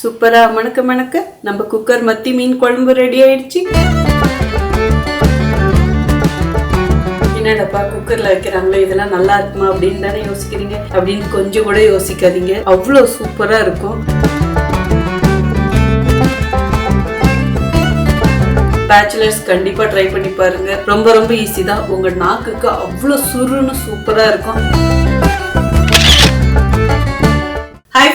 சூப்பரா மணக்க மணக்க. நம்ம குக்கர் மத்தி மீன் குழம்பு ரெடி ஆயிடுச்சு. என்னடப்பா குக்கர்ல வைக்கிறாங்களே இதெல்லாம் நல்லா இருக்குமா அப்படின்னு தானே யோசிக்கிறீங்க? அப்படின்னு கொஞ்சம் கூட யோசிக்காதீங்க. அவ்வளோ சூப்பரா இருக்கும். பேச்சுலர்ஸ் கண்டிப்பா ட்ரை பண்ணி பாருங்க. ரொம்ப ரொம்ப ஈஸி தான். உங்க நாக்குக்கு அவ்வளோ சுருன்னு சூப்பரா இருக்கும்.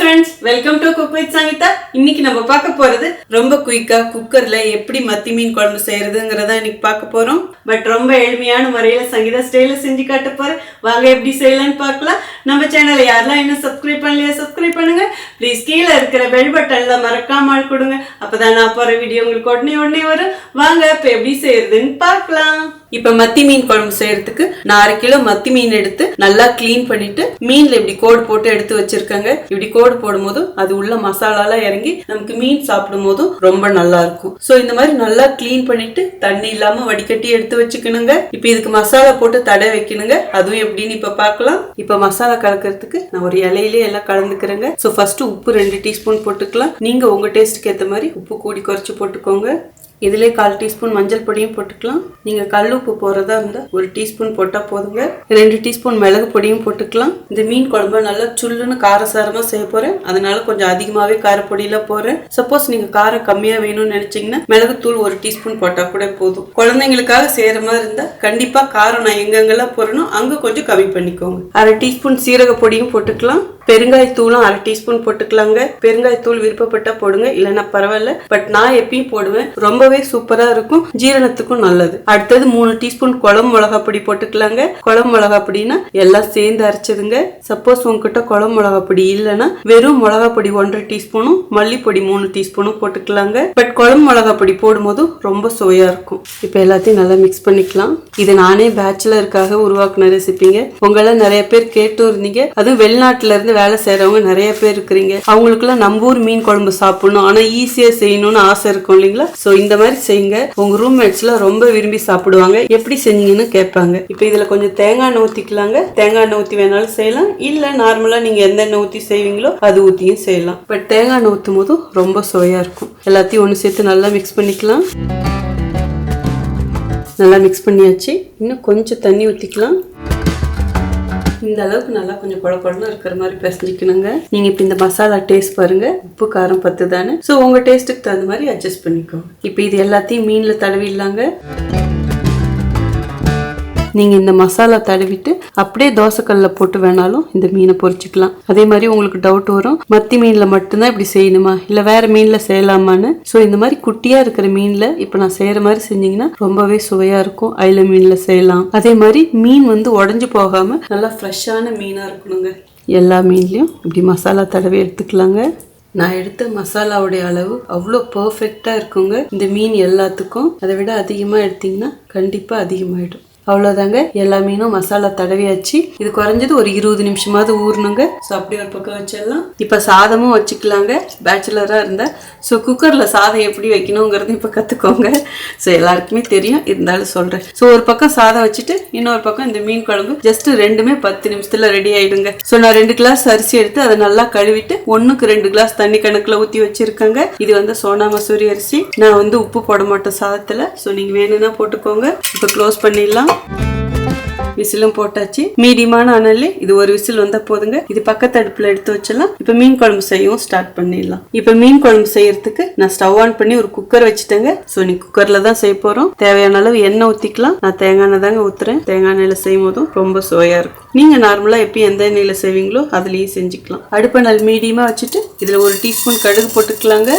Friends welcome to cook with Sangeetha இன்னைக்கு நம்ம பார்க்க போறது ரொம்ப குயிக்கா குக்கர்ல எப்படி மத்தி மீன் குழம்பு செய்யறதுங்கிறத இன்னைக்கு பார்க்க போறோம். பட் ரொம்ப எளிமையான முறையில சங்கீதா ஸ்டைல செஞ்சு காட்ட போறேன். வாங்க எப்படி செய்யலாம்னு பார்க்கலாம். நம்ம சேனலை யாரெல்லாம் இன்னும் சப்ஸ்கிரைப் பண்ணலையா சப்ஸ்கிரைப் பண்ணுங்க. ப்ளீஸ் கீழே இருக்கிற பெல் பட்டன்ல மறக்காம ஆள் கொடுங்க. அப்பதான் நான் போற வீடியோ உங்களுக்கு உடனே உடனே வரும். வாங்க இப்ப எப்படி செய்யறதுன்னு பார்க்கலாம். இப்ப மத்தி மீன் குழம்பு செய்யறதுக்கு நான் அரை கிலோ மத்தி மீன் எடுத்து நல்லா க்ளீன் பண்ணிட்டு மீன்ல இப்படி கோடு போட்டு எடுத்து வச்சிருக்கேங்க. இப்படி கோடு போடும் போதும் அது உள்ள மசாலாலாம் இறங்கி நமக்கு மீன் சாப்பிடும் போதும் ரொம்ப நல்லா இருக்கும். சோ இந்த மாதிரி நல்லா க்ளீன் பண்ணிட்டு தண்ணி இல்லாம வடிகட்டி எடுத்து வச்சுக்கணுங்க. இப்ப இதுக்கு மசாலா போட்டு தடை வைக்கணுங்க. அதுவும் எப்படின்னு இப்ப பார்க்கலாம் இப்ப மசாலா கலக்கிறதுக்கு நான் ஒரு இலையிலே எல்லாம் கலந்துக்கிறேங்க. சோ ஃபர்ஸ்ட் உப்பு ரெண்டு டீஸ்பூன் போட்டுக்கலாம். நீங்க உங்க டேஸ்ட்டுக்கு ஏத்த மாதிரி உப்பு கூடி குறைச்சு போட்டுக்கோங்க. இதிலே கால் டீஸ்பூன் மஞ்சள் பொடியும் போட்டுக்கலாம். நீங்கள் கல் உப்பு போடுறதா இருந்தால் ஒரு டீஸ்பூன் போட்டால் போதுங்க. ரெண்டு டீஸ்பூன் மிளகு பொடியும் போட்டுக்கலாம். இந்த மீன் குழம்பு நல்லா சுல்லுன்னு காரசாரமாக செய்ய போகிறேன் அதனால கொஞ்சம் அதிகமாகவே காரப்பொடியில் போடுறேன். சப்போஸ் நீங்கள் காரம் கம்மியாக வேணும்னு நினச்சிங்கன்னா மிளகுத்தூள் ஒரு டீஸ்பூன் போட்டால் கூட போதும். குழந்தைங்களுக்காக செய்கிற மாதிரி இருந்தால் கண்டிப்பாக காரம் நான் எங்கெங்கெல்லாம் போடணும் அங்கே கொஞ்சம் கம்மி பண்ணிக்கோங்க. அரை டீஸ்பூன் சீரக பொடியும் போட்டுக்கலாம். பெருங்காயத்தூளும் அரை டீஸ்பூன் போட்டுக்கலாங்க. பெருங்காயத்தூள் விருப்பப்பட்டா போடுங்க இல்லைன்னா பரவாயில்ல. பட் நான் எப்பயும் போடுவேன். ரொம்பவே சூப்பரா இருக்கும். ஜீரணத்துக்கும் நல்லது. அடுத்தது மூணு டீஸ்பூன் குழம்பு மிளகா பொடி போட்டுக்கலாங்க. குழம்பு மிளகா பொடினா எல்லாம் சேர்ந்து அரைச்சதுங்க சப்போஸ் உங்ககிட்ட குளம் மிளகா பொடி இல்லைன்னா வெறும் மிளகா பொடி ஒன்றரை டீஸ்பூனும் மல்லிப்பொடி மூணு டீஸ்பூனும் போட்டுக்கலாங்க. பட் குழம்பு மிளகா பொடி போடும்போது ரொம்ப சுவையா இருக்கும். இப்போ எல்லாத்தையும் நல்லா மிக்ஸ் பண்ணிக்கலாம். இது நானே பேச்சுலருக்காக உருவாக்குன ரெசிபிங்க உங்களை நிறைய பேர் கேட்டும் இருந்தீங்க. அதுவும் வெளிநாட்டுல இருந்து வேலை செய்யறவங்க நிறைய பேர் இருக்கிறீங்க. அவங்களுக்குலாம் நம்ம ஊர் மீன் குழம்பு சாப்பிடணும். ஆனால் ஈஸியாக செய்யணும்னு ஆசை இருக்கும் இல்லைங்களா? ஸோ இந்த மாதிரி செய்யுங்க. உங்கள் ரூம்மேட்ஸ்லாம் ரொம்ப விரும்பி சாப்பிடுவாங்க. எப்படி செஞ்சீங்கன்னு கேட்பாங்க. இப்போ இதில் கொஞ்சம் தேங்காய் எண்ணெய் தேங்காய் எண்ணெய் வேணாலும் செய்யலாம். இல்லை நார்மலாக நீங்கள் எந்த எண்ணெய் செய்வீங்களோ அது ஊற்றியும் செய்யலாம். பட் தேங்காய் எண்ணெய் போதும் ரொம்ப சுவையாக இருக்கும். எல்லாத்தையும் ஒன்று சேர்த்து நல்லா மிக்ஸ் பண்ணிக்கலாம். நல்லா மிக்ஸ் பண்ணியாச்சு. இன்னும் கொஞ்சம் தண்ணி ஊற்றிக்கலாம் இந்த அளவுக்கு நல்லா கொஞ்சம் குழ இருக்கிற மாதிரி பிசைஞ்சிக்கணுங்க. நீங்க இப்போ இந்த மசாலா டேஸ்ட் பாருங்க. உப்பு காரம் பத்து தானே ஸோ உங்க டேஸ்ட்டுக்கு தகுந்த மாதிரி அட்ஜஸ்ட் பண்ணிக்கோ இப்போ இது எல்லாத்தையும் மீன்ல தடவிடலாங்க. நீங்கள் இந்த மசாலா தடவிட்டு அப்படியே தோசைக்கல்ல போட்டு வேணாலும் இந்த மீனை பொரிச்சுக்கலாம். அதே மாதிரி உங்களுக்கு டவுட் வரும் மத்தி மீனில் மட்டும்தான் இப்படி செய்யணுமா? இல்லை வேறு மீனில் செய்யலாமான்னு? ஸோ இந்த மாதிரி குட்டியாக இருக்கிற மீனில் இப்போ நான் செய்கிற மாதிரி செஞ்சீங்கன்னா ரொம்பவே சுவையாக இருக்கும். அயில மீனில் செய்யலாம். அதே மாதிரி மீன் வந்து உடஞ்சி போகாமல் நல்லா ஃப்ரெஷ்ஷான மீனாக இருக்கணுங்க. எல்லா மீன்லேயும் இப்படி மசாலா தடவி எடுத்துக்கலாங்க. நான் எடுத்த மசாலாவுடைய அளவு அவ்வளோ பர்ஃபெக்டாக இருக்குங்க. இந்த மீன் எல்லாத்துக்கும். அதை விட அதிகமாக எடுத்தீங்கன்னா கண்டிப்பாக அதிகமாகிடும் அவ்வளோதாங்க எல்லா மீனும் மசாலா தடவியாச்சு. இது குறைஞ்சது ஒரு இருபது நிமிஷமாவது ஊறணுங்க. ஸோ அப்படியே ஒரு பக்கம் வச்சிடலாம். இப்போ சாதமும் வச்சுக்கலாங்க. பேச்சுலராக இருந்தால் ஸோ குக்கரில் சாதம் எப்படி வைக்கணுங்கிறது இப்போ கற்றுக்கோங்க ஸோ எல்லாருக்குமே தெரியும். இருந்தாலும் சொல்கிறேன் ஸோ ஒரு பக்கம் சாதம் வச்சுட்டு இன்னொரு பக்கம் இந்த மீன் குழம்பு. ஜஸ்ட் ரெண்டுமே பத்து நிமிஷத்தில் ரெடி ஆகிடுங்க ஸோ நான் ரெண்டு கிளாஸ் அரிசி எடுத்து அதை நல்லா கழுவிட்டு ஒன்றுக்கு ரெண்டு கிளாஸ் தண்ணி கணக்கில் ஊற்றி வச்சுருக்கேங்க. இது வந்து சோனா மசூரி அரிசி. நான் வந்து உப்பு போட மாட்டேன் சாதத்தில். ஸோ நீங்கள் வேணும்னா போட்டுக்கோங்க. இப்போ க்ளோஸ் பண்ணிடலாம். விசிலும் போட்டாச்சு. மீடியமான அனல்ல இது ஒரு விசில் வந்தா போதுங்க. இது பக்கத்து அடுப்புல எடுத்து வச்சிடலாம். இப்ப மீன் குழம்பு செய்யவும் ஸ்டார்ட் பண்ணிடலாம். இப்ப மீன் குழம்பு செய்யறதுக்கு நான் ஸ்டவ் ஆன் பண்ணி ஒரு குக்கர் வச்சுட்டேங்க. சோ நீ குக்கர்ல தான் செய்ய போறோம். தேவையான அளவு எண்ணெய் ஊத்திக்கலாம். நான் தேங்காய் எண்ணெய் தாங்க ஊத்துறேன். தேங்காய் எண்ணெயில செய்யும் போதும் ரொம்ப சுவையா இருக்கும். நீங்க நார்மலா எப்பயும் எந்த எண்ணெயில செய்வீங்களோ அதுலயும் செஞ்சுக்கலாம். அடுப்பை நல் மீடியமா வச்சுட்டு இதுல ஒரு டீஸ்பூன் கடுகு போட்டுக்கலாங்க.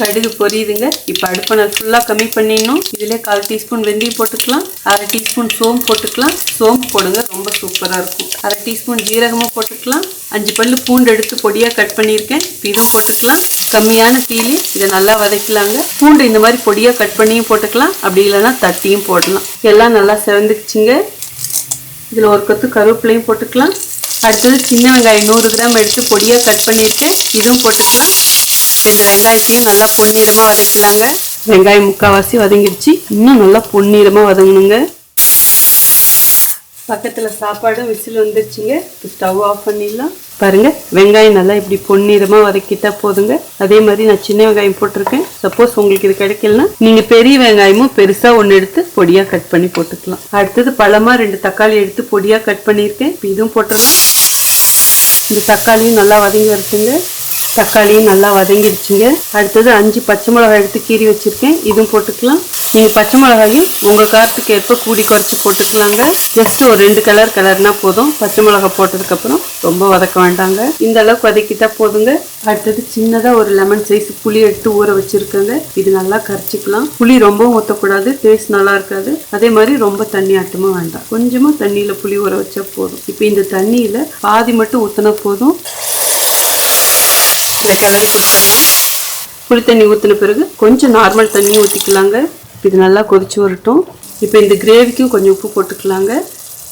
கடுகு பொரியுதுங்க. இப்போ அடுப்பை நான் ஃபுல்லாக கம்மி பண்ணிடணும். இதிலே கால் டீஸ்பூன் வெந்தயம் போட்டுக்கலாம். அரை டீஸ்பூன் சோம்பு போட்டுக்கலாம். சோம்பு போடுங்க ரொம்ப சூப்பராக இருக்கும். அரை டீஸ்பூன் ஜீரகமும் போட்டுக்கலாம். அஞ்சு பல் பூண்டு எடுத்து பொடியாக கட் பண்ணியிருக்கேன். இப்போ இதுவும் போட்டுக்கலாம். கம்மியான தீலி இதை நல்லா வதக்கலாங்க. பூண்டு இந்த மாதிரி பொடியாக கட் பண்ணியும் போட்டுக்கலாம். அப்படி இல்லைன்னா தட்டியும் போடலாம். எல்லாம் நல்லா செவந்துக்குச்சுங்க. இதில் ஒரு கொத்து கருவேப்பிலையும் போட்டுக்கலாம். அடுத்தது சின்ன வெங்காயம் நூறு கிராம் எடுத்து பொடியாக கட் பண்ணியிருக்கேன். இதுவும் போட்டுக்கலாம். ரெண்டு வெங்காயத்தையும் நல்லா பொன்னிறமாக வதக்கலாங்க வெங்காயம் முக்கால்வாசி வதங்கிடுச்சு. இன்னும் நல்லா பொன்னிறமாக வதங்கணுங்க. பக்கத்தில் சாப்பாடும் விசில் வந்துருச்சுங்க இப்போ ஸ்டவ் ஆஃப் பண்ணிடலாம். பாருங்கள் வெங்காயம் நல்லா இப்படி பொன்னிறமாக வதக்கிட்டா போதுங்க. அதே மாதிரி நான் சின்ன வெங்காயம் போட்டிருக்கேன். சப்போஸ் உங்களுக்கு இது கிடைக்கலனா நீங்கள் பெரிய வெங்காயமும் பெருசாக ஒன்று எடுத்து பொடியாக கட் பண்ணி போட்டுக்கலாம். அடுத்தது பழமாக ரெண்டு தக்காளி எடுத்து பொடியாக கட் பண்ணியிருக்கேன். இப்போ இதுவும் போட்டுடலாம் இந்த தக்காளியும் நல்லா வதங்கி வரட்டுங்க. தக்காளியும் நல்லா வதங்கிடுச்சுங்க. அடுத்தது அஞ்சு பச்சை மிளகாய் எடுத்து கீறி வச்சிருக்கேன். இதுவும் போட்டுக்கலாம். நீங்கள் பச்சை மிளகாயும் உங்கள் காரத்துக்கு ஏற்ப கூடி குறைச்சி போட்டுக்கலாங்க. ஜஸ்ட் ஒரு ரெண்டு கலர் கலர்னா போதும். பச்சை மிளகாய் போட்டதுக்கப்புறம் ரொம்ப வதக்க வேண்டாங்க. இந்த அளவுக்கு வதக்கிட்டா போதுங்க. அடுத்தது சின்னதாக ஒரு லெமன் சைஸ் புளி எடுத்து ஊற வச்சுருக்கேங்க. இது நல்லா கரைச்சிக்கலாம். புளி ரொம்பவும் ஊற்றக்கூடாது டேஸ்ட் நல்லா இருக்காது. அதே மாதிரி ரொம்ப தண்ணி ஆட்டமும் வேண்டாம். கொஞ்சமாக தண்ணியில் புளி ஊற வச்சா போதும். இப்போ இந்த தண்ணியில் பாதி மட்டும் ஊற்றினா போதும். இந்த கிளறி கொடுத்துடலாம் புளி தண்ணி ஊற்றின பிறகு கொஞ்சம் நார்மல் தண்ணி ஊற்றிக்கலாங்க இது நல்லா கொதிச்சு வரட்டும். இப்போ இந்த கிரேவிக்கும் கொஞ்சம் உப்பு போட்டுக்கலாங்க.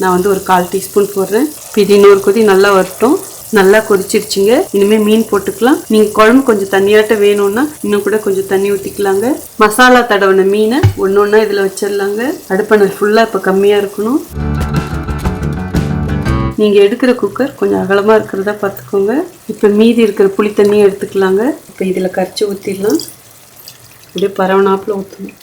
நான் வந்து ஒரு கால் டீஸ்பூன் போடுறேன். இப்போ இது இன்னொரு கொதி நல்லா வரட்டும். நல்லா கொதிச்சிருச்சுங்க. இனிமேல் மீன் போட்டுக்கலாம். நீங்கள் குழம்பு கொஞ்சம் தண்ணியாட்ட வேணும்னா இன்னும் கூட கொஞ்சம் தண்ணி ஊற்றிக்கலாங்க மசாலா தடவின மீனை ஒன்று ஒன்றா இதில் வச்சிடலாங்க. அடுப்பணல் ஃபுல்லாக இப்போ கம்மியாக இருக்கணும். நீங்கள் எடுக்கிற குக்கர் கொஞ்சம் அகலமாக இருக்கிறதா பார்த்துக்கோங்க. இப்போ மீதி இருக்கிற புளி தண்ணியை எடுத்துக்கலாங்க. இப்போ இதில் கரைச்சி ஊற்றிடலாம் அப்படியே பரவனாப்பில் ஊற்றணும்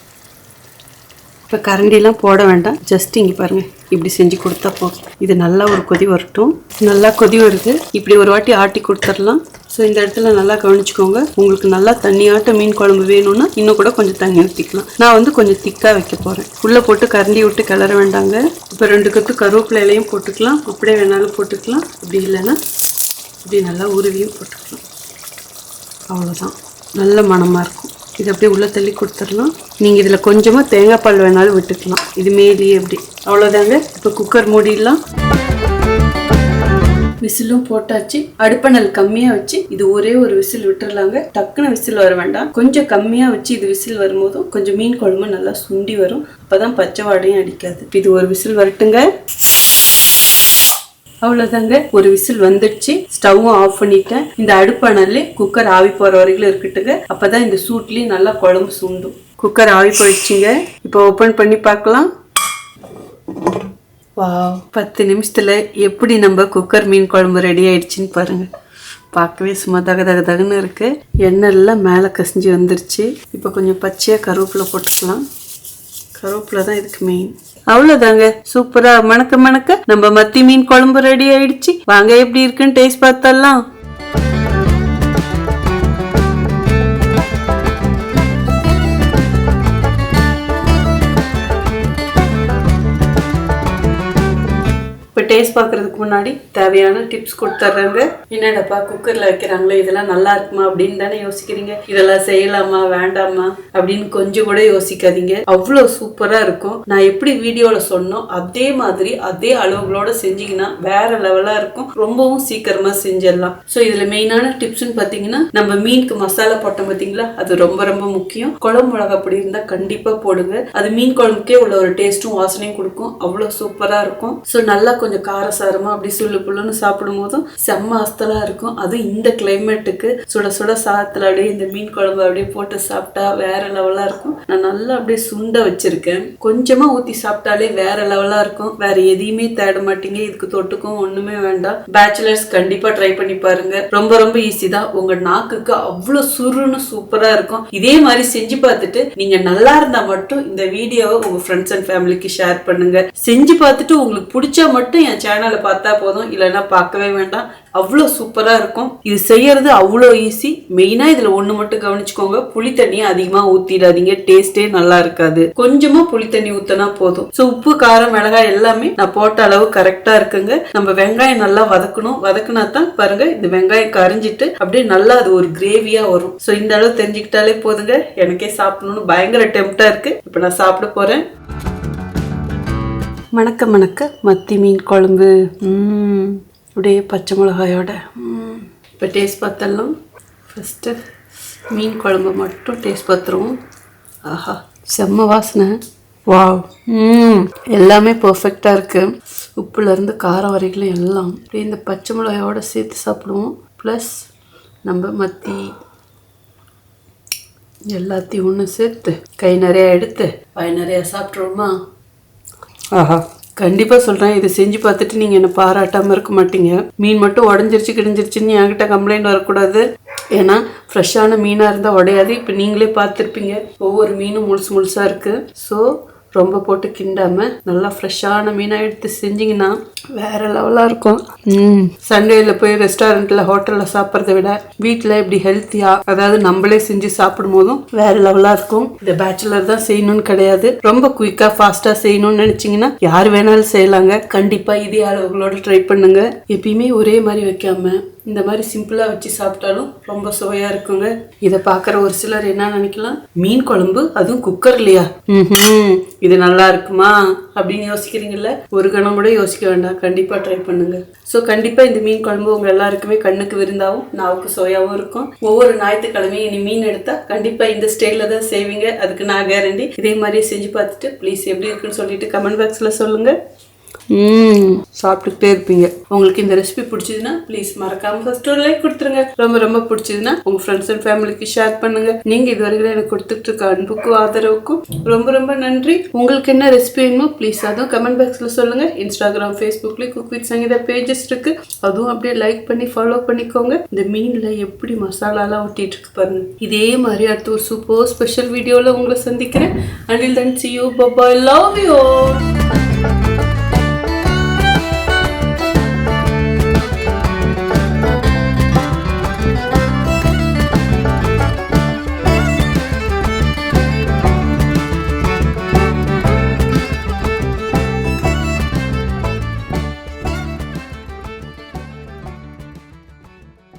இப்போ கரண்டிலாம் போட வேண்டாம். ஜஸ்ட் இங்கே பாருங்கள் இப்படி செஞ்சு கொடுத்தா போதும். இது நல்லா ஒரு கொதி வரட்டும். நல்லா கொதி வருது. இப்படி ஒரு வாட்டி ஆட்டி கொடுத்துடலாம். ஸோ இந்த இடத்துல நல்லா கவனிச்சுக்கோங்க. உங்களுக்கு நல்லா தண்ணியாட்ட மீன் குழம்பு வேணும்னா இன்னும் கூட கொஞ்சம் தண்ணி ஊற்றிக்கலாம் நான் வந்து கொஞ்சம் திக்காக வைக்க போகிறேன் உள்ளே போட்டு கரண்டி விட்டு கிளற வேண்டாங்க. இப்போ ரெண்டு கத்து கருவேப்பிலை இலையும் போட்டுக்கலாம். அப்படியே வேணாலும் போட்டுக்கலாம். அப்படி இல்லைன்னா இப்படி நல்லா உருவியும் போட்டுக்கலாம். அவ்வளோதான் நல்ல மணமாக இருக்கும். இது அப்படியே உள்ளே தள்ளி கொடுத்துடலாம். நீங்கள் இதில் கொஞ்சமாக தேங்காய் பால் வேணாலும் விட்டுக்கலாம். இது மேலேயே அப்படி. அவ்வளோதாங்க இப்போ குக்கர் மூடிடலாம். விசிலும் போட்டாச்சு. அடுப்பணல் கம்மியாக வச்சு இது ஒரே ஒரு விசில் விட்டுறலாங்க. டக்குன்னு விசில் வர வேண்டாம். கொஞ்சம் கம்மியாக வச்சு இது விசில் வரும்போதும் கொஞ்சம் மீன் குழம்பு நல்லா சுண்டி வரும். அப்பதான் பச்சை வாடையும் அடிக்காது. இது ஒரு விசில் வரட்டுங்க. அவ்வளோதாங்க ஒரு விசில் வந்துடுச்சு. ஸ்டவ்வும் ஆஃப் பண்ணிட்டேன். இந்த அடுப்பானல்லே குக்கர் ஆவி போகிற வரைக்கும் இருக்கட்டுங்க. அப்பதான் இந்த சூட்லேயும் நல்லா குழம்பு சுண்டும். குக்கர் ஆவி போயிடுச்சுங்க. இப்போ ஓப்பன் பண்ணி பார்க்கலாம். வா பத்து நிமிஷத்தில் எப்படி நம்ம குக்கர் மீன் குழம்பு ரெடி ஆயிடுச்சுன்னு பாருங்கள் பார்க்கவே சும்மா தக தக தகன்னு இருக்குது எண்ணெய் எல்லாம் மேலே கசிஞ்சு வந்துருச்சு. இப்போ கொஞ்சம் பச்சையாக கருவேப்பிலை போட்டுக்கலாம். கருவேப்பிலை தான் இதுக்கு மெயின் அவ்வளோதாங்க சூப்பராக மணக்க மணக்க நம்ம மத்தி மீன் குழம்பு ரெடி ஆயிடுச்சு. வாங்க எப்படி இருக்குன்னு டேஸ்ட் பார்த்தலாம் டேஸ்ட் பார்க்கறதுக்கு முன்னாடி தேவையான டிப்ஸ் கொடுத்துட்றாங்க என்னடப்பா குக்கரில் வைக்கிறாங்களே இதெல்லாம் நல்லா இருக்குமா அப்படின்னு தானே யோசிக்கிறீங்க. இதெல்லாம் செய்யலாமா வேண்டாமா அப்படின்னு கொஞ்சம் கூட யோசிக்காதீங்க. அவ்வளோ சூப்பராக இருக்கும். நான் எப்படி வீடியோவில் சொன்னோம் அதே மாதிரி அதே அளவுகளோட செஞ்சீங்கன்னா வேற லெவலாக இருக்கும். ரொம்பவும் சீக்கிரமா செஞ்சிடலாம். ஸோ இதில் மெயினான டிப்ஸ்னு பார்த்தீங்கன்னா நம்ம மீனுக்கு மசாலா போட்டோம் பார்த்தீங்களா அது ரொம்ப ரொம்ப முக்கியம். குழம்பு மிளகா அப்படி இருந்தால் கண்டிப்பாக போடுங்க. அது மீன் குழம்புக்கே உள்ள ஒரு டேஸ்ட்டும் வாசனையும் கொடுக்கும். அவ்வளோ சூப்பராக இருக்கும். ஸோ நல்லா கொஞ்சம் காரசாரமாக அப்படி சுள்ளு புல்லுன்னு சாப்பிடும் போதும் செம்ம அஸ்தலாக இருக்கும். அதுவும் இந்த கிளைமேட்டுக்கு சுட சுட சாத்தில் அப்படியே இந்த மீன் குழம்பு அப்படியே போட்டு சாப்பிட்டா வேற லெவலாக இருக்கும். நான் நல்லா அப்படியே சுண்ட வச்சிருக்கேன். கொஞ்சமாக ஊற்றி சாப்பிட்டாலே வேற லெவலாக இருக்கும். வேற எதையுமே தேட மாட்டீங்க. இதுக்கு தொட்டுக்கும் ஒன்றுமே வேண்டாம். பேச்சுலர்ஸ் கண்டிப்பாக ட்ரை பண்ணி பாருங்க. ரொம்ப ரொம்ப ஈஸி தான். உங்கள் நாக்குக்கு அவ்வளோ சுருன்னு சூப்பராக இருக்கும். இதே மாதிரி செஞ்சு பார்த்துட்டு நீங்கள் நல்லா இருந்தால் மட்டும் இந்த வீடியோவை உங்கள் ஃப்ரெண்ட்ஸ் அண்ட் ஃபேமிலிக்கு ஷேர் பண்ணுங்க. செஞ்சு பார்த்துட்டு உங்களுக்கு பிடிச்சா மட்டும் என் சேனலை பார்த்தா போதும் இல்லைன்னா பார்க்கவே வேண்டாம். அவ்வளோ சூப்பராக இருக்கும். இது செய்யறது அவ்வளோ ஈஸி மெயினாக இதில் ஒன்று மட்டும் கவனிச்சுக்கோங்க. புளி தண்ணியை அதிகமாக ஊற்றிடாதீங்க டேஸ்டே நல்லா இருக்காது. கொஞ்சமாக புளி தண்ணி ஊற்றினா போதும். ஸோ உப்பு காரம் மிளகாய் எல்லாமே நான் போட்ட அளவு கரெக்டாக இருக்குங்க. நம்ம வெங்காயம் நல்லா வதக்கணும். வதக்குனா தான் பாருங்க இந்த வெங்காயம் கரைஞ்சிட்டு அப்படியே நல்லா அது ஒரு கிரேவியாக வரும். ஸோ இந்த அளவு தெரிஞ்சுக்கிட்டாலே போதுங்க. எனக்கே சாப்பிடணும்னு பயங்கர டெம்ப்டாக இருக்கு. இப்போ நான் சாப்பிட போகிறேன் மணக்க மணக்க மத்தி மீன் குழம்பு. ம், அப்படியே பச்சை மிளகாயோட. ம். இப்போ டேஸ்ட் பார்த்தலாம் ஃபஸ்ட்டு மீன் குழம்பு மட்டும் டேஸ்ட் பார்த்துருவோம். ஆஹா செம்ம வாசனை. வாவ். ம் எல்லாமே பர்ஃபெக்டாக இருக்குது உப்புலேருந்து காரம் வரைக்கும் எல்லாம். அப்படியே இந்த பச்சை மிளகாயோட சேர்த்து சாப்பிடுவோம். ப்ளஸ் நம்ம மத்தி எல்லாத்தையும் ஒன்று சேர்த்து கை நிறையா எடுத்து வாய் நிறையா சாப்பிட்ருவோமா ஆஹா. கண்டிப்பாக சொல்கிறேன் இதை செஞ்சு பார்த்துட்டு நீங்கள் என்ன பாராட்டாமல் இருக்க மாட்டீங்க. மீன் மட்டும் உடஞ்சிருச்சு கிடிஞ்சிருச்சுன்னு என்கிட்ட கம்ப்ளைண்ட் வரக்கூடாது. ஏன்னா ஃப்ரெஷ்ஷான மீனாக இருந்தால் உடையாது. இப்போ நீங்களே பார்த்துருப்பீங்க. ஒவ்வொரு மீனும் முழுசு முழுசாக இருக்குது ஸோ ரொம்ப போட்டு கிண்டாம நல்லா ஃப்ரெஷ்ஷான மீனாக எடுத்து செஞ்சீங்கன்னா வேற லெவலாக இருக்கும். ம். போய் ரெஸ்டாரண்ட்ல ஹோட்டல்ல சாப்பிட்றத விட வீட்டில் இப்படி ஹெல்த்தியா அதாவது நம்மளே செஞ்சு சாப்பிடும் போதும் வேற லெவலாக இருக்கும். இந்த பேச்சுலர் தான் செய்யணும்னு கிடையாது. ரொம்ப குயிக்கா ஃபாஸ்டா செய்யணும்னு நினைச்சீங்கன்னா யார் வேணாலும் செய்யலாங்க. கண்டிப்பா இதே அளவுகளோட ட்ரை பண்ணுங்க. எப்பயுமே ஒரே மாதிரி வைக்காம இந்த மாதிரி சிம்பிளாக வச்சு சாப்பிட்டாலும் ரொம்ப சுவையாக இருக்குங்க. இதை பார்க்குற ஒரு சிலர் என்ன நினைக்கலாம்? மீன் குழம்பு அதுவும் குக்கர்லையா ம் இது நல்லா இருக்குமா? அப்படின்னு யோசிக்கிறீங்கல்ல? ஒரு கணம் கூட யோசிக்க வேண்டாம். கண்டிப்பாக ட்ரை பண்ணுங்க. ஸோ கண்டிப்பாக இந்த மீன் குழம்பு உங்கள் எல்லாருக்குமே கண்ணுக்கு விருந்தாவும் நாவுக்கு சுவையாகவும் இருக்கும். ஒவ்வொரு ஞாயிற்றுக்கிழமையும் இனி மீன் எடுத்தால் கண்டிப்பாக இந்த ஸ்டைலில் தான் செய்வீங்க. அதுக்கு நான் கேரண்டி இதே மாதிரியே செஞ்சு பார்த்துட்டு ப்ளீஸ் எப்படி இருக்குன்னு சொல்லிட்டு கமெண்ட் பாக்ஸில் சொல்லுங்கள் சாப்பிட்டுக்கிட்டே இருப்பீங்க. உங்களுக்கு இந்த ரெசிபி பிடிச்சதுன்னா ப்ளீஸ் மறக்காம ஃபர்ஸ்ட் ஒரு லைக் கொடுத்துருங்க. ரொம்ப ரொம்ப பிடிச்சதுன்னா உங்க ஃப்ரெண்ட்ஸ் அண்ட் ஃபேமிலிக்கு ஷேர் பண்ணுங்க. நீங்க இது வரைக்கும் எனக்கு கொடுத்துட்டு இருக்க அன்புக்கும் ஆதரவுக்கும் ரொம்ப ரொம்ப நன்றி. உங்களுக்கு என்ன ரெசிபி வேணுமோ ப்ளீஸ் அதுவும் கமெண்ட் பாக்ஸ்ல சொல்லுங்க. இன்ஸ்டாகிராம் ஃபேஸ்புக்லயும் குக் வித் சங்கீதா பேஜஸ் இருக்கு. அதுவும் அப்படியே லைக் பண்ணி ஃபாலோ பண்ணிக்கோங்க. இந்த மீன்ல எப்படி மசாலாலாம் ஒட்டிட்டு இருக்கு பாருங்க. இதே மாதிரி அடுத்து ஒரு சூப்பர் ஸ்பெஷல் வீடியோல உங்களை சந்திக்கிறேன். Until then see you bye bye love you